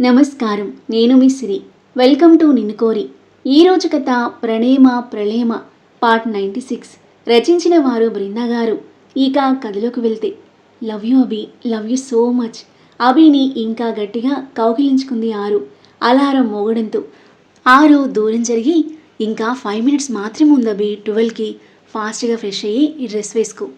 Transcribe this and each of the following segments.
నమస్కారం. నేను మీ సిరి. Welcome to నిన్ను కోరి. ఈరోజు కథ ప్రణేమ ప్రళేమ పార్ట్ నైంటీ సిక్స్. రచించిన వారు బృందా గారు. ఇక కథలోకి వెళ్తే. Love you Abhi. Love you so much. అభిని ఇంకా గట్టిగా కౌగిలించుకుంది ఆరు. అలారం మోగడంతో. ఆరు దూరం జరిగి ఇంకా ఫైవ్ మినిట్స్ మాత్రమే ఉంది అభి. ట్వెల్వ్కి ఫాస్ట్గా ఫ్రెష్ అయ్యి డ్రెస్ వేసుకో.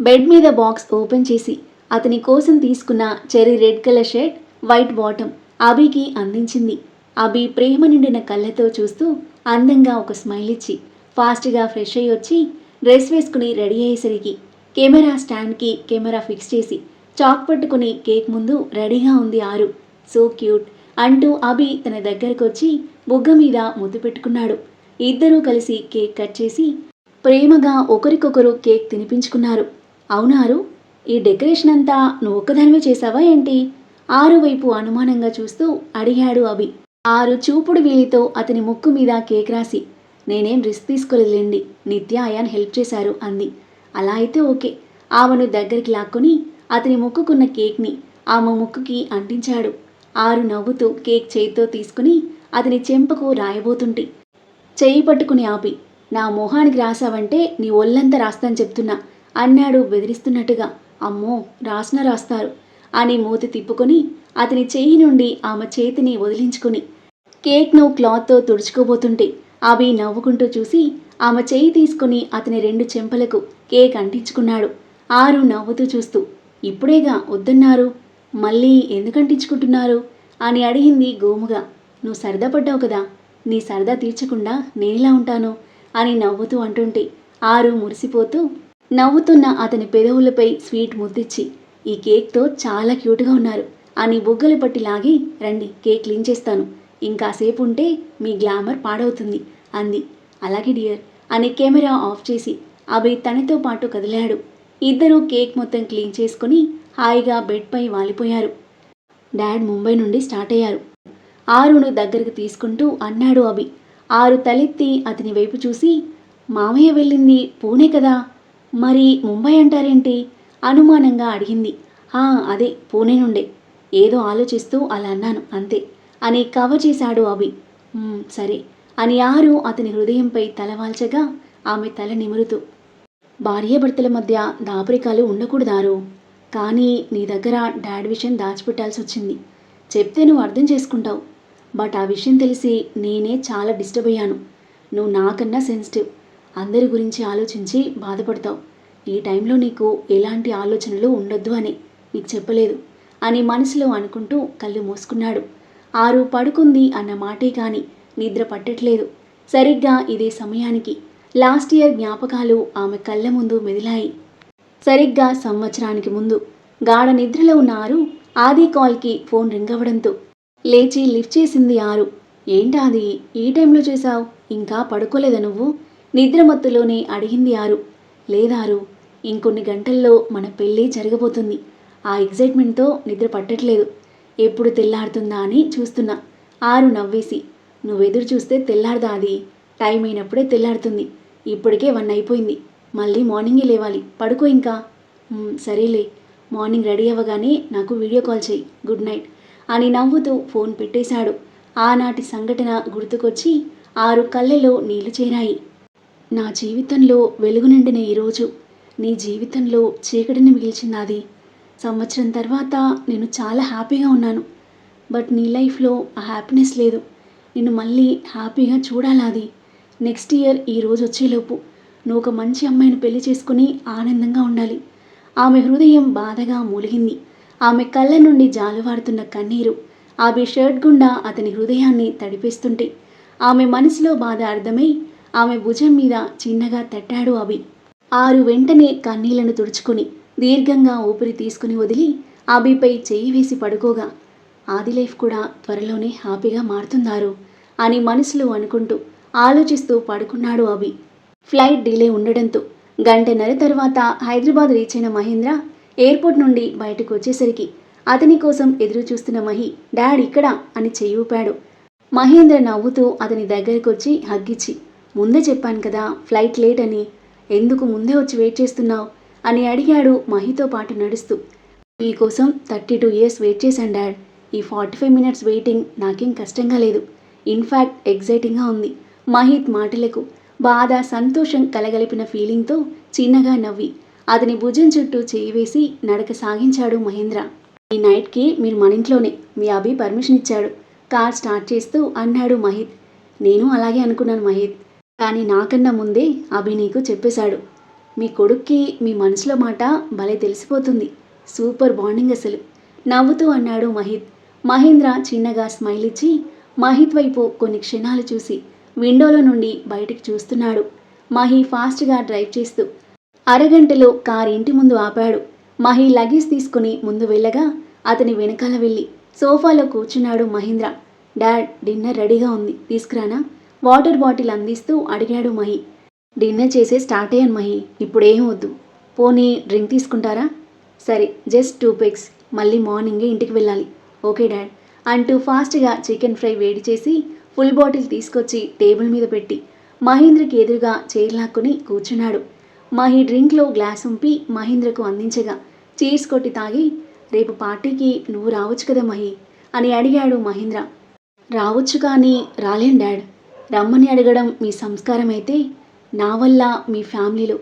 బెడ్ మీద బాక్స్ ఓపెన్ చేసి అతని కోసం తీసుకున్న cherry red colour shirt white bottom. అభికి అందించింది. అభి ప్రేమ నిండిన కళ్ళతో చూస్తూ అందంగా ఒక స్మైల్ ఇచ్చి ఫాస్ట్గా ఫ్రెష్ అయ్యి వచ్చి డ్రెస్ వేసుకుని రెడీ అయ్యేసరికి కెమెరా స్టాండ్కి కెమెరా ఫిక్స్ చేసి చాక్ పట్టుకుని కేక్ ముందు రెడీగా ఉంది ఆరు. సో క్యూట్ అంటూ అభి తన దగ్గరకు వచ్చి బుగ్గ మీద ముద్దు పెట్టుకున్నాడు. ఇద్దరూ కలిసి కేక్ కట్ చేసి ప్రేమగా ఒకరికొకరు కేక్ తినిపించుకున్నారు. అవునారు ఈ డెకరేషన్ అంతా నువ్వు ఒక్కదానివే చేసావా ఏంటి? ఆరు వైపు అనుమానంగా చూస్తూ అడిగాడు అభి. ఆరు చూపుడు వీలితో అతని ముక్కు మీద కేక్ రాసి నేనేం రిస్క్ తీసుకోలేండి నిత్య అయాన్ హెల్ప్ చేశారు అంది. అలా అయితే ఓకే. ఆమెను దగ్గరికి లాక్కొని అతని ముక్కుకున్న కేక్ని ఆమె ముక్కుకి అంటించాడు. ఆరు నవ్వుతూ కేక్ చేతితో తీసుకుని అతని చెంపకు రాయబోతుంటే చేయి పట్టుకుని ఆపి నా మొహానికి రాసావంటే నీ ఒళ్ళంతా రాస్తాను చెప్తున్నా అన్నాడు బెదిరిస్తున్నట్టుగా. అమ్మో రాసిన రాస్తారు. అని మూతి తిప్పుకొని అతని చేయి నుండి ఆమె చేతిని వదిలించుకుని కేక్ను క్లాత్తో తుడుచుకోబోతుంటే అవి నవ్వుకుంటూ చూసి ఆమె చేయి తీసుకుని అతని రెండు చెంపలకు కేక్ అంటించుకున్నాడు. ఆరు నవ్వుతూ చూస్తూ ఇప్పుడేగా వద్దన్నారు? మళ్ళీ ఎందుకు అంటించుకుంటున్నారు? అని అడిగింది గోముగా. నువ్వు సరదా పడ్డావు కదా నీ సరదా తీర్చకుండా నేనేలా ఉంటాను? అని నవ్వుతూ అంటుంటే ఆరు మురిసిపోతూ నవ్వుతున్న అతని పెదవులపై స్వీట్ ముద్దిచ్చి ఈ కేక్తో చాలా క్యూట్గా ఉన్నారు. అని బుగ్గలు పట్టి లాగి రండి కేక్ క్లీన్ చేస్తాను. ఇంకాసేపు ఉంటే మీ గ్లామర్ పాడవుతుంది అంది. అలాగే డియర్ అని కెమెరా ఆఫ్ చేసి అభి తనతో పాటు కదిలాడు. ఇద్దరూ కేక్ మొత్తం క్లీన్ చేసుకుని హాయిగా బెడ్పై వాలిపోయారు. డాడ్ ముంబై నుండి స్టార్ట్ అయ్యారు. ఆరును దగ్గరకు తీసుకుంటూ అన్నాడు అభి ఆరు తలెత్తి అతని వైపు చూసి మామయ్య వెళ్ళింది పూణే కదా? మరి ముంబై అంటారేంటి? అనుమానంగా అడిగింది. "ఆ, అదే పూణే నుండే. ఏదో ఆలోచిస్తూ అలా అన్నాను అంతే. అని కవర్ చేశాడు అభి. సరే. అని ఆరు అతని హృదయంపై తలవాల్చగా ఆమె తల నిమురుతూ భార్యాభర్తల మధ్య దాపరికాలు ఉండకూడదారు. కానీ నీ దగ్గర డాడ్ విషయం దాచిపెట్టాల్సి వచ్చింది. చెప్తే నువ్వు అర్థం చేసుకుంటావు. బట్ ఆ విషయం తెలిసి నేనే చాలా డిస్టర్బ్ అయ్యాను. నువ్వు నాకన్నా సెన్సిటివ్. అందరి గురించి ఆలోచించి బాధపడతావు. ఈ టైంలో నీకు ఎలాంటి ఆలోచనలు ఉండొద్దు అని నీకు చెప్పలేదు అని మనసులో అనుకుంటూ కళ్ళు మూసుకున్నాడు. ఆరు పడుకుంది అన్న మాటే కాని నిద్ర పట్టట్లేదు. సరిగ్గా ఇదే సమయానికి లాస్ట్ ఇయర్ జ్ఞాపకాలు ఆమె కళ్ళ ముందు మెదిలాయి. సరిగ్గా సంవత్సరానికి ముందు గాఢ నిద్రలో ఉన్న ఆరు ఆది కాల్కి ఫోన్ రింగ్ అవ్వడంతో లేచి లిఫ్ట్ చేసింది ఆరు. ఏంటాది ఈ టైంలో చేశావు? ఇంకా పడుకోలేదా నువ్వు? నిద్రమత్తులోనే అడిగింది ఆరు. లేదారు ఇంకొన్ని గంటల్లో మన పెళ్ళి జరగబోతుంది. ఆ ఎగ్జైట్మెంట్తో నిద్ర పట్టట్లేదు. ఎప్పుడు తెల్లారుతుందా అని చూస్తున్నా. ఆరు నవ్వేసి నువ్వెదురు చూస్తే తెల్లారదా అది? టైం అయినప్పుడే తెల్లారుతుంది. ఇప్పటికే వన్ అయిపోయింది. మళ్ళీ మార్నింగే లేవాలి. పడుకో ఇంకా. సరేలే. మార్నింగ్ రెడీ అవ్వగానే నాకు వీడియో కాల్ చేయి. Good night. అని నవ్వుతూ ఫోన్ పెట్టేశాడు. ఆనాటి సంఘటన గుర్తుకొచ్చి ఆరు కళ్ళలో నీళ్ళు చేరాయి. నా జీవితంలో వెలుగు నిండిన ఈరోజు నీ జీవితంలో చీకటిని మిగిల్చినది సంవత్సరం తర్వాత నేను చాలా హ్యాపీగా ఉన్నాను. బట్ నీ లైఫ్లో ఆ హ్యాపీనెస్ లేదు. నిన్ను మళ్ళీ హ్యాపీగా చూడాలాది. నెక్స్ట్ ఇయర్ ఈ రోజు వచ్చేలోపు నువ్వు ఒక మంచి అమ్మాయిని పెళ్ళి చేసుకుని ఆనందంగా ఉండాలి. ఆమె హృదయం బాధగా మూలిగింది. ఆమె కళ్ళ నుండి జాలువారుతున్న కన్నీరు ఆమె షర్ట్ గుండా అతని హృదయాన్ని తడిపేస్తుంటే ఆమె మనసులో బాధ అర్థమై ఆమె భుజం మీద చిన్నగా తట్టాడు అభి. ఆరు వెంటనే కన్నీళ్ళను తుడుచుకుని దీర్ఘంగా ఊపిరి తీసుకుని వదిలి అభిపై చెయ్యి వేసి పడుకోగా ఆది లైఫ్ కూడా త్వరలోనే హ్యాపీగా మారుతుందారు అని మనసులో అనుకుంటూ ఆలోచిస్తూ పడుకున్నాడు అభి ఫ్లైట్ డిలే ఉండడంతో గంటన్నర తర్వాత హైదరాబాద్ రీచ్ అయిన మహేంద్ర ఎయిర్పోర్ట్ నుండి బయటకు వచ్చేసరికి అతని కోసం ఎదురు చూస్తున్న మహి డాడ్ ఇక్కడ? అని చెయ్యి ఊపాడు. మహేంద్ర నవ్వుతూ అతని దగ్గరకు వచ్చి హగ్గిచ్చి ముందే చెప్పాను కదా ఫ్లైట్ లేట్ అని. ఎందుకు ముందే వచ్చి వెయిట్ చేస్తున్నావు? అని అడిగాడు మహితో పాటు నడుస్తూ. మీకోసం థర్టీ టూ ఇయర్స్ వెయిట్ చేశాను డాడ్. ఈ ఫార్టీ ఫైవ్ మినిట్స్ వెయిటింగ్ నాకేం కష్టంగా లేదు. ఇన్ఫ్యాక్ట్ ఎగ్జైటింగ్గా ఉంది. మహిత్ మాటలకు బాధ సంతోషం కలగలిపిన ఫీలింగ్తో చిన్నగా నవ్వి అతని భుజం చుట్టూ చేయి వేసి నడక సాగించాడు మహేంద్ర. ఈ నైట్కి మీరు మన ఇంట్లోనే మీ అభి పర్మిషన్ ఇచ్చాడు. కార్ స్టార్ట్ చేస్తూ అన్నాడు మహిత్. నేను అలాగే అనుకున్నాను మహిత్. కానీ నాకన్నా ముందే అభి నీకు చెప్పేశాడు. మీ కొడుక్కి మీ మనసులో మాట భలే తెలిసిపోతుంది. సూపర్ బాండింగ్ అసలు. నవ్వుతూ అన్నాడు మహిత్ మహేంద్ర చిన్నగా స్మైల్ ఇచ్చి మహిత్ వైపు కొన్ని క్షణాలు చూసి విండోలో నుండి బయటికి చూస్తున్నాడు. మహి ఫాస్ట్గా డ్రైవ్ చేస్తూ అరగంటలో కారు ఇంటి ముందు ఆపాడు. మహి లగేజ్ తీసుకుని ముందు వెళ్ళగా అతని వెనకాల వెళ్ళి సోఫాలో కూర్చున్నాడు మహేంద్ర. డాడ్ డిన్నర్ రెడీగా ఉంది. తీసుకురానా? వాటర్ బాటిల్ అందిస్తూ అడిగాడు మహి. డిన్నర్ చేసే స్టార్ట్ అయ్యాను మహి. ఇప్పుడేం వద్దు. పోనీ డ్రింక్ తీసుకుంటారా? సరే జస్ట్ టూ పెగ్స్. మళ్ళీ మార్నింగే ఇంటికి వెళ్ళాలి. ఓకే డాడ్ అంటూ ఫాస్ట్గా చికెన్ ఫ్రై వేడి చేసి ఫుల్ బాటిల్ తీసుకొచ్చి టేబుల్ మీద పెట్టి మహేంద్రకి ఎదురుగా చైర్ లాక్కుని కూర్చున్నాడు. మహి డ్రింక్లో గ్లాస్ ఉంపి మహేంద్రకు అందించగా చీర్స్ కొట్టి తాగి రేపు పార్టీకి నువ్వు రావచ్చు కదా మహి? అని అడిగాడు మహేంద్ర. రావచ్చు కానీ రాలేను డాడ్. రమ్మని అడగడం మీ సంస్కారం అయితే నా వల్ల మీ ఫ్యామిలీలో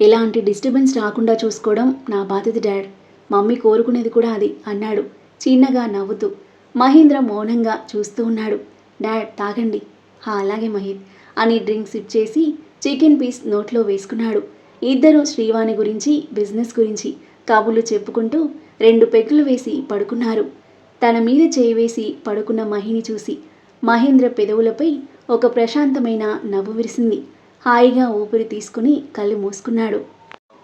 ఎలాంటి డిస్టర్బెన్స్ రాకుండా చూసుకోవడం నా బాధ్యత డాడ్. మమ్మీ కోరుకునేది కూడా అది అన్నాడు. చిన్నగా నవ్వుతూ మహేంద్ర మౌనంగా చూస్తూ ఉన్నాడు. డాడ్ తాగండి. హా అలాగే మహిత్ అని డ్రింక్ సిప్ చేసి చికెన్ పీస్ నోట్లో వేసుకున్నాడు. ఇద్దరు శ్రీవాణి గురించి బిజినెస్ గురించి కబుర్లు చెప్పుకుంటూ రెండు పెగ్గులు వేసి పడుకున్నారు. తన మీద చేయి వేసి పడుకున్న మహిని చూసి మహేంద్ర పెదవులపై ఒక ప్రశాంతమైన నవ్వు విరిసింది. హాయిగా ఊపిరి తీసుకుని కళ్ళు మూసుకున్నాడు.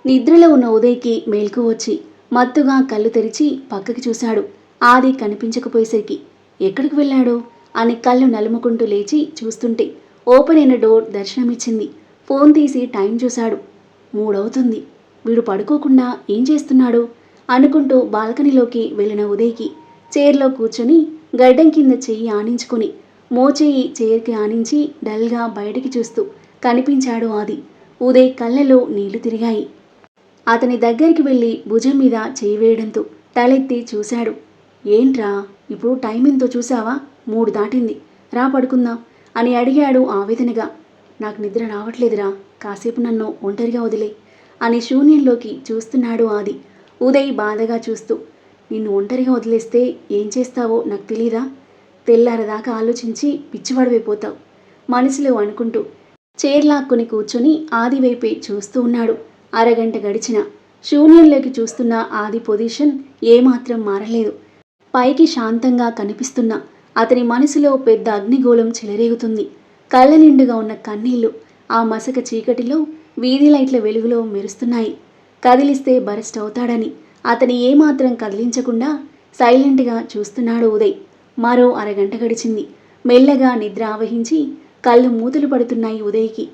నిద్రలో ఉన్న ఉదయ్కి మేల్కు వచ్చి మత్తుగా కళ్ళు తెరిచి పక్కకి చూశాడు. ఆది కనిపించకపోయేసరికి ఎక్కడికి వెళ్ళాడు? అని కళ్ళు నలుముకుంటూ లేచి చూస్తుంటే ఓపెన్ అయిన డోర్ దర్శనమిచ్చింది. ఫోన్ తీసి టైం చూశాడు. మూడవుతుంది. వీడు పడుకోకుండా ఏం చేస్తున్నాడు? అనుకుంటూ బాల్కనీలోకి వెళ్ళిన ఉదయ్కి చైర్లో కూర్చొని గడ్డం కింద చెయ్యి ఆనించుకుని మోచేయి చైర్కి ఆనించి డల్గా బయటికి చూస్తూ కనిపించాడు ఆది. ఉదయ్ కళ్ళలో నీళ్ళు తిరిగాయి. అతని దగ్గరికి వెళ్ళి భుజం మీద చేయి వేయడంతో తలెత్తి చూశాడు. ఏంట్రా ఇప్పుడు టైం ఎంతో చూసావా మూడు దాటింది. రా పడుకుందాం అని అడిగాడు ఆవేదనగా. నాకు నిద్ర రావట్లేదురా కాసేపు నన్ను ఒంటరిగా వదిలే అని శూన్యంలోకి చూస్తున్నాడు ఆది. ఉదయ్ బాధగా చూస్తూ నిన్ను ఒంటరిగా వదిలేస్తే ఏం చేస్తావో నాకు తెలీదా? తెల్లారదాకా ఆలోచించి పిచ్చివాడివైపోతావు మనసులో అనుకుంటూ. చేర్లాక్కుని కూర్చొని ఆదివైపే చూస్తూ ఉన్నాడు. అరగంట గడిచిన. శూన్యంలోకి చూస్తున్న ఆది పొజిషన్ ఏమాత్రం మారలేదు. పైకి శాంతంగా కనిపిస్తున్న అతని మనసులో పెద్ద అగ్నిగోళం చెలరేగుతుంది. కళ్ళ నిండుగా ఉన్న కన్నీళ్ళు ఆ మసక చీకటిలో వీధి లైట్ల వెలుగులో మెరుస్తున్నాయి. కదిలిస్తే బరెస్ట్ అవుతాడని అతని ఏమాత్రం కదిలించకుండా సైలెంట్గా చూస్తున్నాడు ఉదయ్. మరో అరగంట గడిచింది. మెల్లగా నిద్ర ఆవహించి కళ్ళు మూతలు పడుతున్నాయి ఉదయ్కి.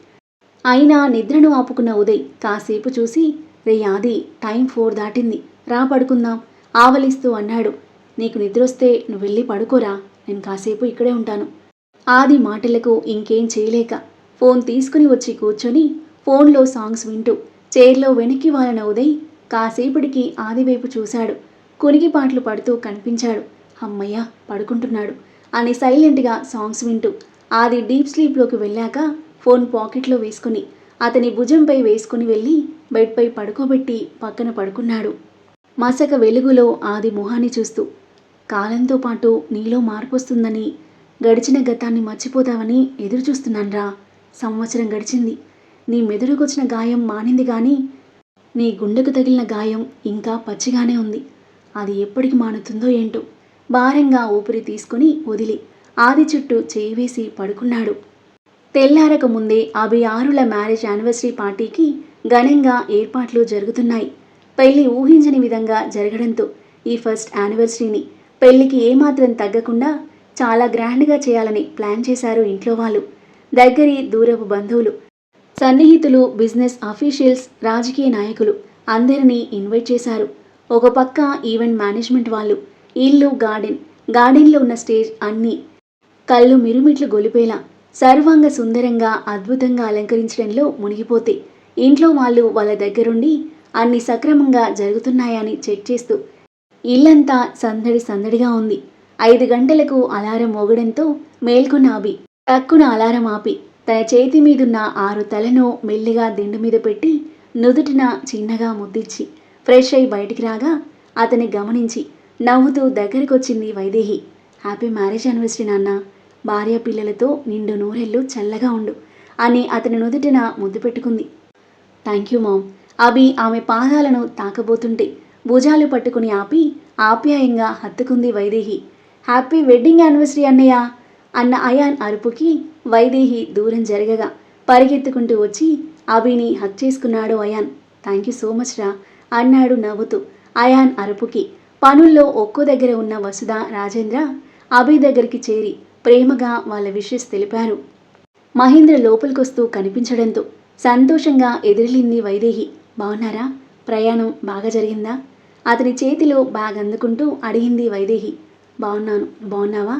అయినా నిద్రను ఆపుకున్న ఉదయ్ కాసేపు చూసి రే ఆది టైం ఫోర్ దాటింది. రా పడుకుందాం ఆవలిస్తూ అన్నాడు. నీకు నిద్రొస్తే నువ్వు వెళ్ళి పడుకోరా. నేను కాసేపు ఇక్కడే ఉంటాను ఆది మాటలకు ఇంకేం చేయలేక ఫోన్ తీసుకుని వచ్చి కూర్చొని ఫోన్లో సాంగ్స్ వింటూ చైర్లో వెనక్కి వాలిన ఉదయ్ కాసేపటికి ఆది వైపు చూశాడు. కునికి పాటలు పడుతూ కనిపించాడు. అమ్మయ్య పడుకుంటున్నాడు అని సైలెంట్గా సాంగ్స్ వింటూ ఆది డీప్ స్లీప్లోకి వెళ్ళాక ఫోన్ పాకెట్లో వేసుకుని అతని భుజంపై వేసుకుని వెళ్ళి బెడ్పై పడుకోబెట్టి పక్కన పడుకున్నాడు. మసక వెలుగులో ఆది మొహాన్ని చూస్తూ కాలంతో పాటు నీలో మార్పు వస్తుందని గడిచిన గతాన్ని మర్చిపోతావని ఎదురు చూస్తున్నాన్రా సంవత్సరం గడిచింది. నీ మెదడుకొచ్చిన గాయం మానింది కానీ నీ గుండెకు తగిలిన గాయం ఇంకా పచ్చిగానే ఉంది. అది ఎప్పటికి మానుతుందో ఏంటో భారంగా ఊపిరి తీసుకుని వదిలి ఆది చుట్టూ చేయివేసి పడుకున్నాడు. తెల్లారక ముందే అభి ఆరుల మ్యారేజ్ యానివర్సరీ పార్టీకి ఘనంగా ఏర్పాట్లు జరుగుతున్నాయి. పెళ్ళి ఊహించని విధంగా జరగడంతో ఈ ఫస్ట్ యానివర్సరీని పెళ్ళికి ఏమాత్రం తగ్గకుండా చాలా గ్రాండ్గా చేయాలని ప్లాన్ చేశారు ఇంట్లో వాళ్ళు. దగ్గరి దూరపు బంధువులు సన్నిహితులు బిజినెస్ అఫీషియల్స్ రాజకీయ నాయకులు అందరినీ ఇన్వైట్ చేశారు. ఒక పక్క ఈవెంట్ మేనేజ్మెంట్ వాళ్ళు ఇల్లు గార్డెన్. గార్డెన్లో ఉన్న స్టేజ్ అన్నీ కళ్ళు మిరుమిట్లు గొలిపేలా సర్వాంగ సుందరంగా అద్భుతంగా అలంకరించడంలో మునిగిపోతే ఇంట్లో వాళ్ళు వాళ్ళ దగ్గరుండి అన్ని సక్రమంగా జరుగుతున్నాయని చెక్ చేస్తూ ఇల్లంతా సందడి సందడిగా ఉంది. ఐదు గంటలకు అలారం మోగడంతో మేల్కొన్న అభి టక్కున అలారం ఆపి తన చేతి మీదున్న ఆరు తలను మెల్లిగా దిండు మీద పెట్టి నుదుటిన చిన్నగా ముద్దిచ్చి ఫ్రెష్ అయి బయటికి రాగా అతన్ని గమనించి నవ్వుతూ దగ్గరకొచ్చింది వైదేహి. హ్యాపీ మ్యారేజ్ యానివర్సరీ నాన్న. భార్య పిల్లలతో నిండు నూరెళ్ళు చల్లగా ఉండు అని అతని నుదుటిన ముద్దు పెట్టుకుంది. Thank you ma'am. అభి ఆమె పాదాలను తాకబోతుంటే భుజాలు పట్టుకుని ఆపి ఆప్యాయంగా హత్తుకుంది వైదేహి. హ్యాపీ వెడ్డింగ్ యానివర్సరీ అన్నయ్య అన్న అయాన్ అరుపుకి వైదేహి దూరం జరగగా పరిగెత్తుకుంటూ వచ్చి అభిని హక్ చేసుకున్నాడు Ayaan. Thank you so much రా అన్నాడు నవ్వుతూ అయాన్ అరుపుకి. పనుల్లో ఒక్కో దగ్గర ఉన్న వసుధ రాజేంద్ర అభి దగ్గరికి చేరి ప్రేమగా వాళ్ళ విషెస్ తెలిపారు. మహేంద్ర లోపలికొస్తూ కనిపించడంతో సంతోషంగా ఎదిరిలింది వైదేహి. బాగున్నారా ప్రయాణం బాగా జరిగిందా? అతని చేతిలో బ్యాగ్ అందుకుంటూ అడిగింది వైదేహి. బాగున్నాను బాగున్నావా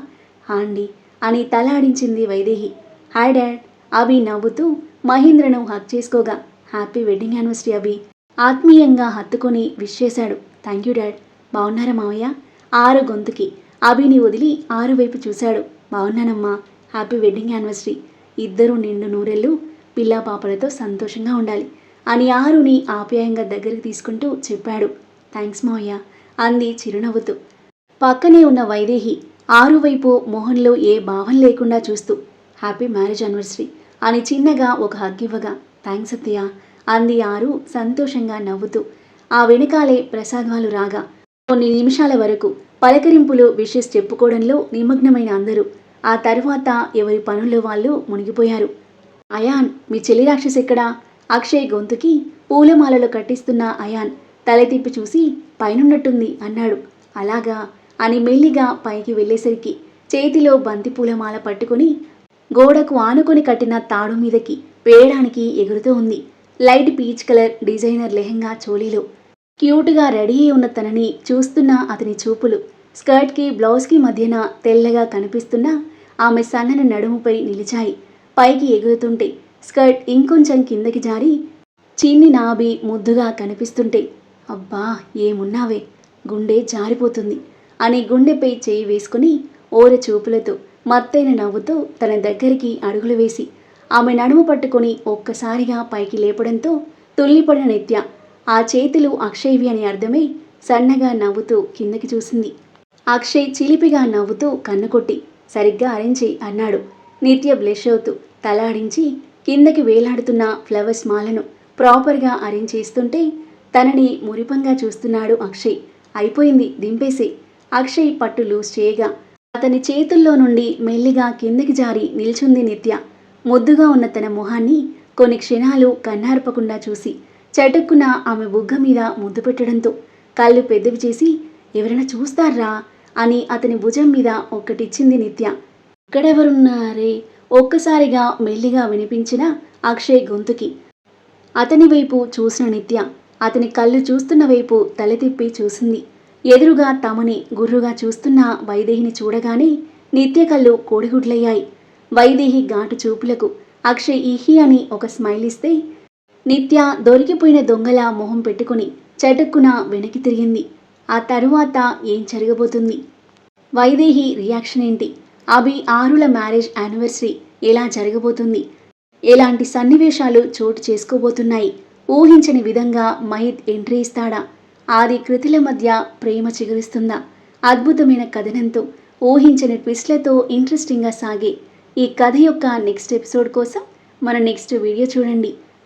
"హా అండి అని తల ఆడించింది వైదేహి. Hi dad. అభి నవ్వుతూ మహేంద్రను hug చేసుకోగా. Happy wedding anniversary Abhi. ఆత్మీయంగా హత్తుకొని విష్ చేశాడు. Thank you dad. బాగున్నారా మావయ్య? ఆరు గొంతుకి. అభిని వదిలి ఆరు వైపు చూశాడు. బాగున్నానమ్మా హ్యాపీ వెడ్డింగ్ యానివర్సరీ. ఇద్దరు నిండు నూరెళ్ళు పిల్లా పాపలతో సంతోషంగా ఉండాలి అని ఆరుని ఆప్యాయంగా దగ్గరికి తీసుకుంటూ చెప్పాడు. థ్యాంక్స్ మావయ్య అంది చిరునవ్వుతూ. పక్కనే ఉన్న వైదేహి ఆరు వైపు మోహన్లో ఏ భావం లేకుండా చూస్తూ హ్యాపీ మ్యారేజ్ యానివర్సరీ అని చిన్నగా ఒక హగ్ ఇవ్వగా థ్యాంక్స్ అత్తయ్య అంది ఆరు సంతోషంగా నవ్వుతూ. ఆ వెనకాలే ప్రసాదాలు రాగా కొన్ని నిమిషాల వరకు పలకరింపులు విషెస్ చెప్పుకోవడంలో నిమగ్నమైన అందరూ. ఆ తర్వాత ఎవరి పనుల్లో వాళ్ళు మునిగిపోయారు. అయాన్ మీ చెల్లి రాక్షసి ఎక్కడా? అక్షయ్ గొంతుకి పూలమాలలో కట్టిస్తున్న అయాన్ తల తిప్పి చూసి పైనున్నట్టుంది అన్నాడు. అలాగా అని మెల్లిగా పైకి వెళ్ళేసరికి చేతిలో బంతి పూలమాల పట్టుకుని గోడకు ఆనుకొని కట్టిన తాడు మీదకి వేయడానికి ఎగురుతూ ఉంది. Light peach colour designer lehenga చోలీలో క్యూట్గా రెడీ అయి ఉన్న తనని చూస్తున్న అతని చూపులు. స్కర్ట్కి బ్లౌజ్కి మధ్యన తెల్లగా కనిపిస్తున్న ఆమె సన్నని నడుముపై నిలిచాయి. పైకి ఎగురుతుంటే స్కర్ట్ ఇంకొంచెం కిందకి జారి చిన్ని నాభి ముద్దుగా కనిపిస్తుంటే అబ్బా ఏమున్నావే? గుండె జారిపోతుంది అని గుండెపై చేయి వేసుకుని ఓర చూపులతో మత్తైన నవ్వుతో తన దగ్గరికి అడుగులు వేసి ఆమె నడుము పట్టుకొని ఒక్కసారిగా పైకి లేపడంతో తుల్లిపడిన నిత్య ఆ చేతులు అక్షయ్వి అని అర్థమై సన్నగా నవ్వుతూ కిందకి చూసింది. అక్షయ్ చిలిపిగా నవ్వుతూ కన్నుకొట్టి సరిగ్గా అరేంజ్ అన్నాడు. నిత్య బ్లెష్ అవుతూ తలాడించి కిందకి వేలాడుతున్న ఫ్లవర్స్ మాలను ప్రాపర్గా అరేంజ్ చేస్తుంటే తనని మురిపంగా చూస్తున్నాడు అక్షయ్. అయిపోయింది దింపేసి అక్షయ్ పట్టు లూజ్ చేయగా అతని చేతుల్లో నుండి మెల్లిగా కిందకి జారి నిల్చుంది నిత్య. ముద్దుగా ఉన్న తన మొహాన్ని కొన్ని క్షణాలు కన్నార్పకుండా చూసి చటుక్కున ఆమె బుగ్గ మీద ముద్దు పెట్టడంతో కళ్ళు పెద్దవి చేసి ఎవరైనా చూస్తారా? అని అతని భుజం మీద ఒక్కటిచ్చింది నిత్య. ఇక్కడెవరున్నారే? ఒక్కసారిగా మెల్లిగా వినిపించిన అక్షయ్ గొంతుకి. అతని వైపు చూసిన నిత్య అతని కళ్ళు చూస్తున్న వైపు తల తిప్పి చూసింది. ఎదురుగా తమని గుర్రుగా చూస్తున్న వైదేహిని చూడగానే నిత్య కళ్ళు కోడిగుడ్లయ్యాయి. వైదేహి ఘాటు చూపులకు అక్షయ్ ఇహి అని ఒక స్మైల్ ఇస్తే నిత్య దొరికిపోయిన దొంగల మొహం పెట్టుకుని చటుక్కున వెనక్కి తిరిగింది. ఆ తరువాత ఏం జరగబోతుంది? వైదేహి రియాక్షన్ ఏంటి? అభి ఆరుల మ్యారేజ్ యానివర్సరీ ఎలా జరగబోతుంది? ఎలాంటి సన్నివేశాలు చోటు చేసుకోబోతున్నాయి? ఊహించని విధంగా మహిత్ ఎంట్రీ ఇస్తాడా? ఆది కృతుల మధ్య ప్రేమ చిగురిస్తుందా? అద్భుతమైన కథనంతో ఊహించని ట్విస్ట్లతో ఇంట్రెస్టింగ్గా సాగే ఈ కథ యొక్క నెక్స్ట్ ఎపిసోడ్ కోసం మన నెక్స్ట్ వీడియో చూడండి.